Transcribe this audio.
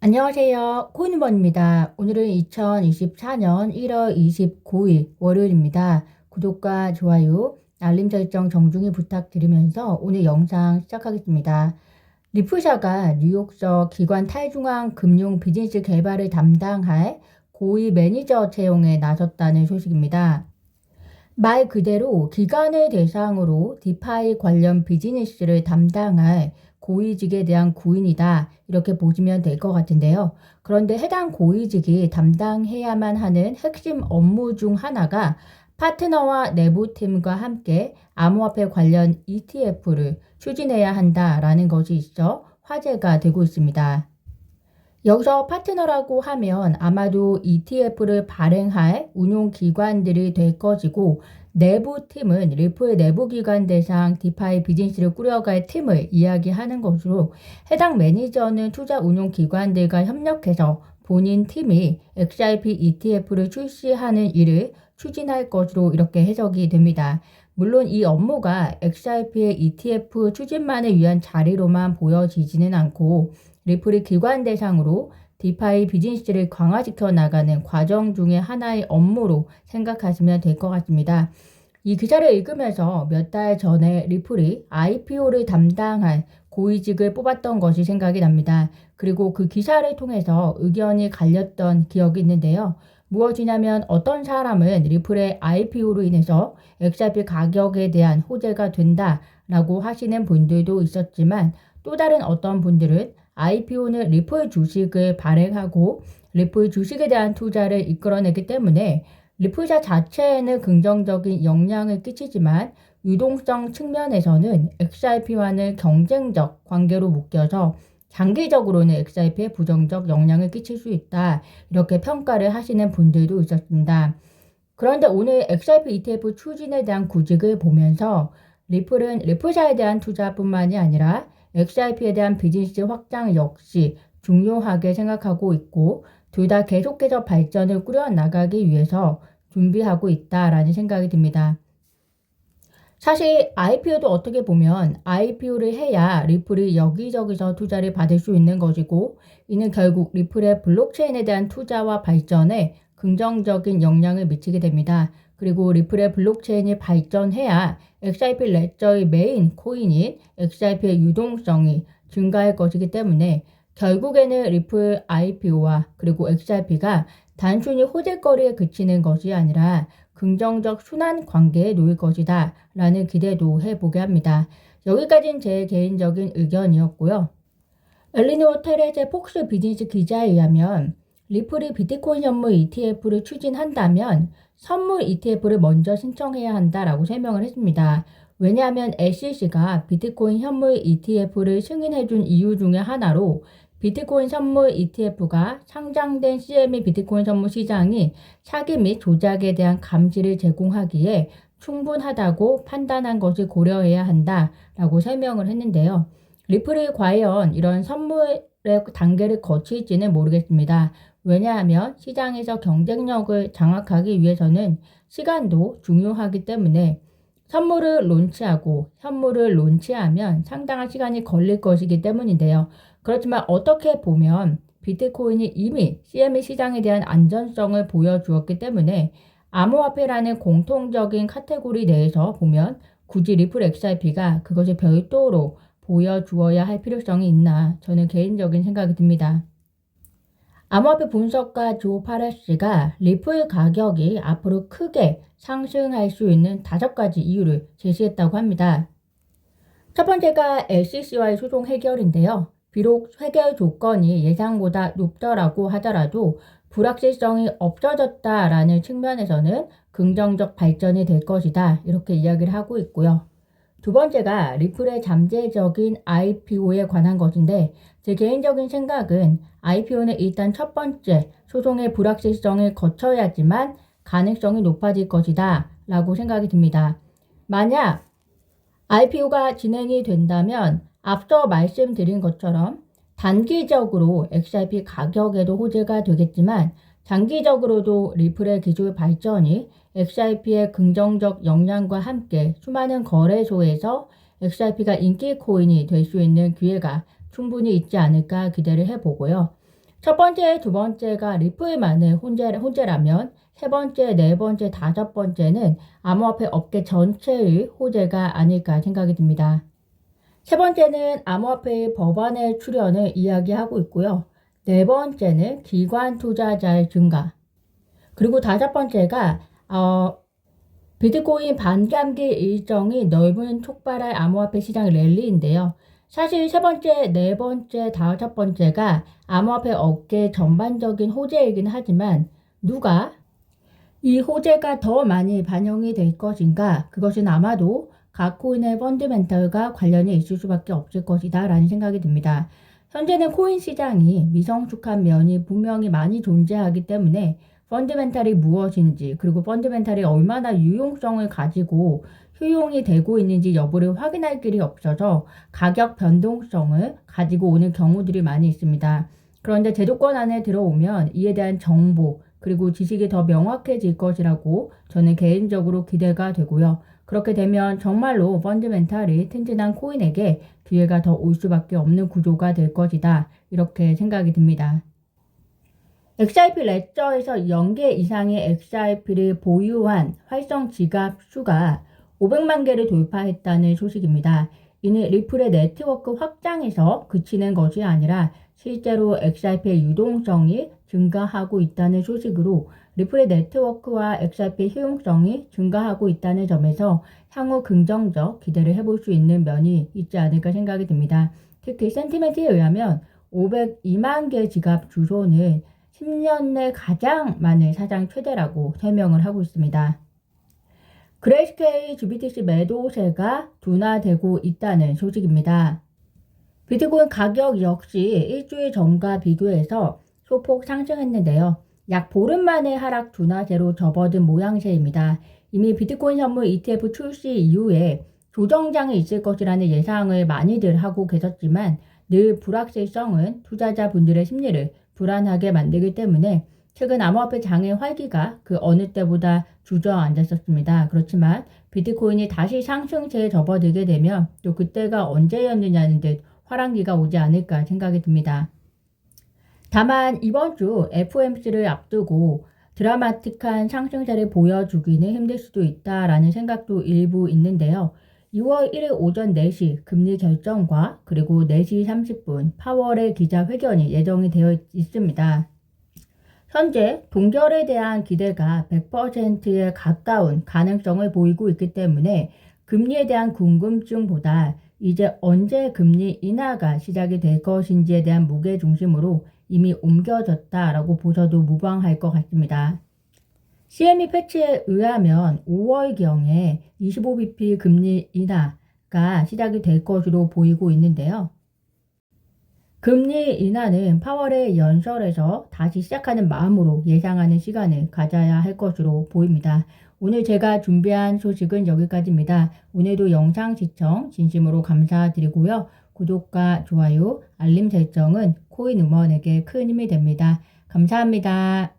안녕하세요. 코인원입니다. 오늘은 2024년 1월 29일 월요일입니다. 구독과 좋아요, 알림 설정 정중히 부탁드리면서 오늘 영상 시작하겠습니다. 리프샤가 뉴욕서 기관 탈중앙 금융 비즈니스 개발을 담당할 고위 매니저 채용에 나섰다는 소식입니다. 말 그대로 기관을 대상으로 디파이 관련 비즈니스를 담당할 고위직에 대한 구인이다. 이렇게 보시면 될 것 같은데요. 그런데 해당 고위직이 담당해야만 하는 핵심 업무 중 하나가 파트너와 내부팀과 함께 암호화폐 관련 ETF를 추진해야 한다라는 것이 있어 화제가 되고 있습니다. 여기서 파트너라고 하면 아마도 ETF를 발행할 운용기관들이 될 것이고 내부 팀은 리프의 내부 기관 대상 디파이 비즈니스를 꾸려갈 팀을 이야기하는 것으로 해당 매니저는 투자 운용 기관들과 협력해서 본인 팀이 XRP ETF를 출시하는 일을 추진할 것으로 이렇게 해석이 됩니다. 물론 이 업무가 XRP의 ETF 추진만을 위한 자리로만 보여지지는 않고 리플이 기관 대상으로 디파이 비즈니스를 강화시켜 나가는 과정 중의 하나의 업무로 생각하시면 될 것 같습니다. 이 기사를 읽으면서 몇 달 전에 리플이 IPO를 담당할 고위직을 뽑았던 것이 생각이 납니다. 그리고 그 기사를 통해서 의견이 갈렸던 기억이 있는데요. 무엇이냐면 어떤 사람은 리플의 IPO로 인해서 XRP 가격에 대한 호재가 된다라고 하시는 분들도 있었지만 또 다른 어떤 분들은 IPO는 리플 주식을 발행하고 리플 주식에 대한 투자를 이끌어내기 때문에 리플사 자체에는 긍정적인 영향을 끼치지만 유동성 측면에서는 XRP와는 경쟁적 관계로 묶여서 장기적으로는 XRP에 부정적 영향을 끼칠 수 있다. 이렇게 평가를 하시는 분들도 있었습니다. 그런데 오늘 XRP ETF 추진에 대한 구직을 보면서 리플은 리플사에 대한 투자뿐만이 아니라 XRP에 대한 비즈니스 확장 역시 중요하게 생각하고 있고 둘 다 계속해서 발전을 꾸려나가기 위해서 준비하고 있다라는 생각이 듭니다. 사실 IPO도 어떻게 보면 IPO를 해야 리플이 여기저기서 투자를 받을 수 있는 것이고 이는 결국 리플의 블록체인에 대한 투자와 발전에 긍정적인 영향을 미치게 됩니다. 그리고 리플의 블록체인이 발전해야 XRP 레저의 메인 코인인 XRP의 유동성이 증가할 것이기 때문에 결국에는 리플 IPO와 그리고 XRP가 단순히 호재거리에 그치는 것이 아니라 긍정적 순환 관계에 놓일 것이다 라는 기대도 해보게 합니다. 여기까지는 제 개인적인 의견이었고요. 엘리노 테레제 폭스 비즈니스 기자에 의하면 리플이 비트코인 선물 ETF를 추진한다면 선물 ETF를 먼저 신청해야 한다라고 설명을 했습니다. 왜냐하면 SEC가 비트코인 현물 ETF를 승인해준 이유 중에 하나로 비트코인 선물 ETF가 상장된 CME 비트코인 선물 시장이 사기 및 조작에 대한 감시를 제공하기에 충분하다고 판단한 것을 고려해야 한다라고 설명을 했는데요. 리플이 과연 이런 선물의 단계를 거칠지는 모르겠습니다. 왜냐하면 시장에서 경쟁력을 장악하기 위해서는 시간도 중요하기 때문에 선물을 론치하고 현물을 론치하면 상당한 시간이 걸릴 것이기 때문인데요. 그렇지만 어떻게 보면 비트코인이 이미 CME 시장에 대한 안전성을 보여주었기 때문에 암호화폐라는 공통적인 카테고리 내에서 보면 굳이 리플 XRP가 그것을 별도로 보여주어야 할 필요성이 있나 저는 개인적인 생각이 듭니다. 암호화폐 분석가 조 파레스가 리플 가격이 앞으로 크게 상승할 수 있는 다섯 가지 이유를 제시했다고 합니다. 첫 번째가 SEC와의 소송 해결인데요. 비록 해결 조건이 예상보다 높더라고 하더라도 불확실성이 없어졌다라는 측면에서는 긍정적 발전이 될 것이다. 이렇게 이야기를 하고 있고요. 두 번째가 리플의 잠재적인 IPO에 관한 것인데 제 개인적인 생각은 IPO는 일단 첫 번째 소송의 불확실성을 거쳐야지만 가능성이 높아질 것이다 라고 생각이 듭니다. 만약 IPO가 진행이 된다면 앞서 말씀드린 것처럼 단기적으로 XRP 가격에도 호재가 되겠지만 장기적으로도 리플의 기술 발전이 XRP의 긍정적 영향과 함께 수많은 거래소에서 XRP가 인기 코인이 될 수 있는 기회가 충분히 있지 않을까 기대를 해보고요. 첫 번째, 두 번째가 리플만의 혼재, 혼재라면 세 번째, 네 번째, 다섯 번째는 암호화폐 업계 전체의 호재가 아닐까 생각이 듭니다. 세 번째는 암호화폐의 법안의 출현을 이야기하고 있고요. 네 번째는 기관 투자자의 증가. 그리고 다섯 번째가 어, 비트코인 반감기 일정이 넓은 촉발할 암호화폐 시장 랠리인데요. 사실 세 번째, 네 번째, 다섯 번째가 암호화폐 업계 전반적인 호재이긴 하지만 누가 이 호재가 더 많이 반영이 될 것인가? 그것은 아마도 각 코인의 펀드멘털과 관련이 있을 수밖에 없을 것이다 라는 생각이 듭니다. 현재는 코인 시장이 미성숙한 면이 분명히 많이 존재하기 때문에 펀드멘탈이 무엇인지 그리고 펀드멘탈이 얼마나 유용성을 가지고 효용이 되고 있는지 여부를 확인할 길이 없어서 가격 변동성을 가지고 오는 경우들이 많이 있습니다. 그런데 제도권 안에 들어오면 이에 대한 정보 그리고 지식이 더 명확해질 것이라고 저는 개인적으로 기대가 되고요. 그렇게 되면 정말로 펀드멘탈이 튼튼한 코인에게 기회가 더 올 수밖에 없는 구조가 될 것이다. 이렇게 생각이 듭니다. XRP 레저에서 0개 이상의 XRP를 보유한 활성 지갑 수가 500만 개를 돌파했다는 소식입니다. 이는 리플의 네트워크 확장에서 그치는 것이 아니라 실제로 XRP의 유동성이 증가하고 있다는 소식으로 리플의 네트워크와 XRP의 효용성이 증가하고 있다는 점에서 향후 긍정적 기대를 해볼 수 있는 면이 있지 않을까 생각이 듭니다. 특히 센티멘트에 의하면 502만 개 지갑 주소는 10년 내 가장 많은 사장 최대라고 설명을 하고 있습니다. 그레이스케이 GBTC 매도세가 둔화되고 있다는 소식입니다. 비트코인 가격 역시 일주일 전과 비교해서 소폭 상승했는데요. 약 보름 만에 하락 둔화세로 접어든 모양새입니다. 이미 비트코인 선물 ETF 출시 이후에 조정장이 있을 것이라는 예상을 많이들 하고 계셨지만 늘 불확실성은 투자자분들의 심리를 불안하게 만들기 때문에 최근 암호화폐 장의 활기가 그 어느 때보다 주저앉았었습니다. 그렇지만 비트코인이 다시 상승세에 접어들게 되면 또 그때가 언제였느냐는 듯 화랑기가 오지 않을까 생각이 듭니다. 다만 이번 주 FOMC를 앞두고 드라마틱한 상승세를 보여주기는 힘들 수도 있다라는 생각도 일부 있는데요. 2월 1일 오전 4시 금리 결정과 그리고 4시 30분 파월의 기자회견이 예정이 되어 있습니다. 현재 동결에 대한 기대가 100%에 가까운 가능성을 보이고 있기 때문에 금리에 대한 궁금증보다 이제 언제 금리 인하가 시작이 될 것인지에 대한 무게 중심으로 이미 옮겨졌다라고 보셔도 무방할 것 같습니다. CME 패치에 의하면 5월경에 25bp 금리 인하가 시작이 될 것으로 보이고 있는데요. 금리 인하는 파월의 연설에서 다시 시작하는 마음으로 예상하는 시간을 가져야 할 것으로 보입니다. 오늘 제가 준비한 소식은 여기까지입니다. 오늘도 영상 시청 진심으로 감사드리고요. 구독과 좋아요, 알림 설정은 코인 음원에게 큰 힘이 됩니다. 감사합니다.